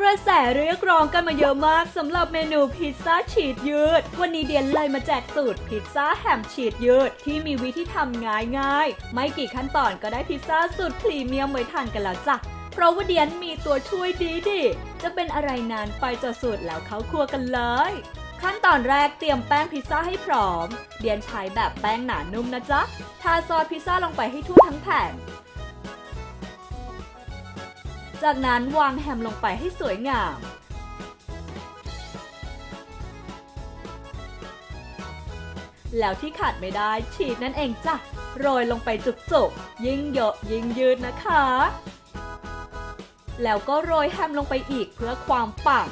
กระแสเรียกร้องกันมาเยอะมากสำหรับเมนูพิซซ่าชีสยืด วันนี้เดียนเลยมาแจกสูตรพิซซ่าแฮมชีสยืดที่มีวิธีทำง่ายๆไม่กี่ขั้นตอนก็ได้พิซซ่าสุดพรีเมียมไว้ทานกันแล้วจ้ะ เพราะว่าเดียนมีตัวช่วยดีดิจะเป็นอะไรนั้นไปเจอสูตรแล้วเข้าครัวกันเลย ขั้นตอนแรกเตรียมแป้งพิซซ่าให้พร้อม เดียนใช้แบบแป้งหนานุ่มนะจ๊ะทาซอสพิซซ่าลงไปให้ทั่วทั้งแผ่น จากนั้นวางแฮมลงไปให้สวยงาม แล้วที่ขาดไม่ได้ชีสนั่นเองจ้ะ โรยลงไปจุกๆ ยิ่งเยอะยิ่งยืดนะคะ แล้วก็โรยแฮมลงไปอีกเพื่อความปัง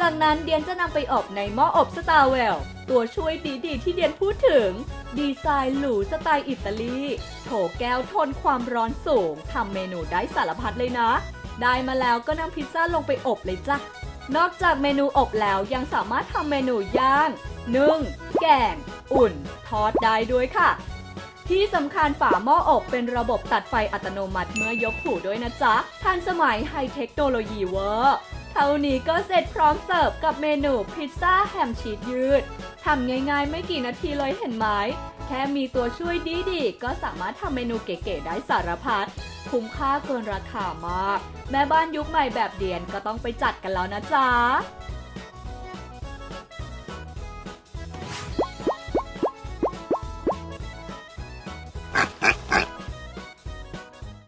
จากนั้นเดียนจะนำไปอบในหม้ออบสตาร์เวล ตัวช่วยดีๆที่เดียนพูดถึง ดีไซน์หรูสไตล์อิตาลีโถแก้วทนความร้อนสูงทำเมนูได้สารพัดเลยนะ ได้มาแล้วก็นำพิซซ่าลงไปอบเลยจ้ะ นอกจากเมนูอบแล้วยังสามารถทำเมนูย่างนึ่งแกง อุ่น ทอดได้ด้วยค่ะ ที่สำคัญฝาหม้ออบเป็นระบบตัดไฟอัตโนมัติเมื่อยกหูด้วยนะจ๊ะ ทันสมัยไฮเทคโนโลยีเวอร์ ท่านี้ก็เสร็จพร้อมเสิร์ฟกับเมนูพิซซ่าแฮมชีสยืดทำง่ายๆไม่กี่นาทีเลยเห็นไหมแค่มีตัวช่วยดีๆ ก็สามารถทำเมนูเก๋ๆได้สารพัด คุ้มค่าเกินราคามาก แม่บ้านยุคใหม่แบบเดียนก็ต้องไปจัดกันแล้วนะจ๊ะ